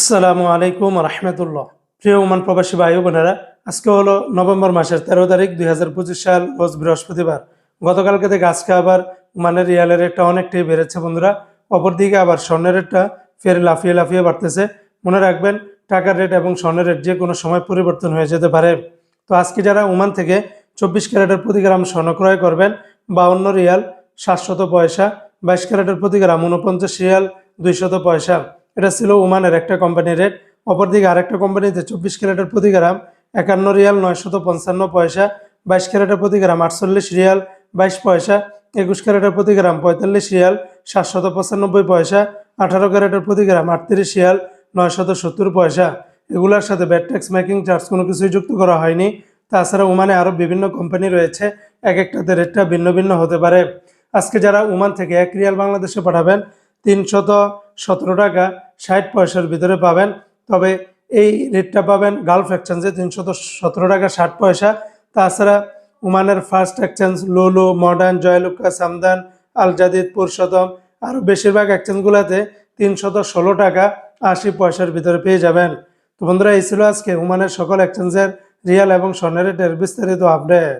আসসালামু আলাইকুম রহমতুল্লাহ। প্রিয় ওমান প্রবাসী ভাই বোনেরা, আজকে হলো নভেম্বর মাসের তেরো তারিখ দুই হাজার পঁচিশ সাল, রোজ বৃহস্পতিবার। গতকালকে থেকে আজকে আবার ওমানের রিয়ালের রেটটা অনেকটাই বেড়েছে বন্ধুরা। অপরদিকে আবার স্বর্ণের রেটটা ফের লাফিয়ে লাফিয়ে বাড়তেছে। মনে রাখবেন, টাকার রেট এবং স্বর্ণের রেট যে কোনো সময় পরিবর্তন হয়ে যেতে পারে। তো আজকে যারা ওমান থেকে চব্বিশ ক্যারেটের প্রতি গ্রাম স্বর্ণ ক্রয় করবেন, বাউন্ন রিয়াল সাতশত পয়সা, বাইশ ক্যারেটের প্রতি গ্রাম উনপঞ্চাশ রিয়াল দুইশত পয়সা। এটা ছিল ওমানের একটা কোম্পানির রেট অপরদিকে আরেকটা কোম্পানিতে চব্বিশ ক্যারেটের প্রতি গ্রাম, একান্ন রিয়াল নয়শত পঞ্চান্ন পয়সা, বাইশ ক্যারেটের প্রতি গ্রাম আটচল্লিশ রিয়াল, বাইশ পয়সা, একুশ ক্যারেটের প্রতি গ্রাম পঁয়তাল্লিশ রিয়াল, সাতশত পঁচানব্বই পয়সা, আঠারো ক্যারেটের প্রতি গ্রাম আটত্রিশ রিয়াল, নয়শত সত্তর পয়সা। এগুলোর সাথে ব্যাট ট্যাক্স মেকিং চার্জ কোনো কিছুই যুক্ত করা হয়নি। তাছাড়া ওমানে আরও বিভিন্ন কোম্পানি রয়েছে, এক একটাতে রেটটা ভিন্ন ভিন্ন হতে পারে। আজকে যারা ওমান থেকে এক রিয়াল বাংলাদেশে পাঠাবেন, তিনশত সতেরো টাকা, ষাট পয়সার ভিতরে পাবেন। তবে এই রেটটা পাবেন গালফ এক্সচেঞ্জে তিনশত সতেরো টাকা, ষাট পয়সা। তাছাড়া ওমানের first exchange Lulu modern Joyalukkas সামদান Al Jadeed Purushottam আরও বেশিরভাগ এক্সচেঞ্জগুলোতে তিনশত ষোলো টাকা, আশি পয়সার ভিতরে পেয়ে যাবেন। তো বন্ধুরা, এই ছিল আজকে ওমানের সকল এক্সচেঞ্জের রিয়াল এবং স্বর্ণের রেটের বিস্তারিত আপডেট